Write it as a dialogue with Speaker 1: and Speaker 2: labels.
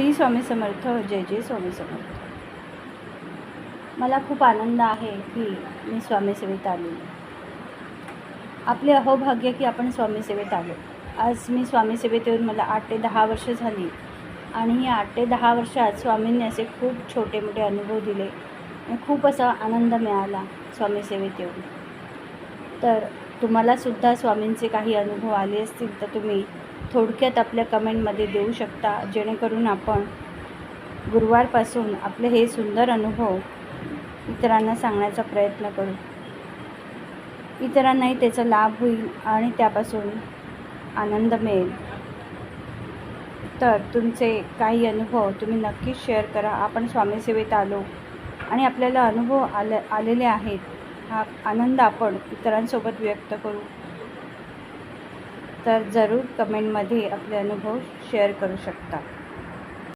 Speaker 1: श्री स्वामी समर्थ जय जय स्वामी समर्थ. मला खूप आनंद आहे की मी स्वामी सेवेत आली आपले अहोभाग्य की आपण स्वामी सेवेत आलो. आज मी स्वामी सेवेत येऊन मला आठ ते दहा वर्ष झाली आणि ही आठ ते दहा वर्षात स्वामींनी असे खूप छोटे मोठे अनुभव दिले आणि खूप असा आनंद मिळाला स्वामी सेवेत येऊन. तर तुम्हालासुद्धा स्वामींचे काही अनुभव आले असतील तर तुम्ही थोडक्यात आपल्या कमेंटमध्ये देऊ शकता जेणेकरून आपण गुरुवारपासून आपले हे सुंदर अनुभव इतरांना सांगण्याचा प्रयत्न करू. इतरांनाही त्याचा लाभ होईल आणि त्यापासून आनंद मिळेल. तर तुमचे काही अनुभव तुम्ही नक्कीच शेअर करा. आपण स्वामीसेवेत आलो आणि आपल्याला अनुभव आले आलेले आहेत. हा आनंद आपण इतरांसोबत व्यक्त करू. तर जरूर कमेंटमध्ये आपले अनुभव शेअर करू शकता.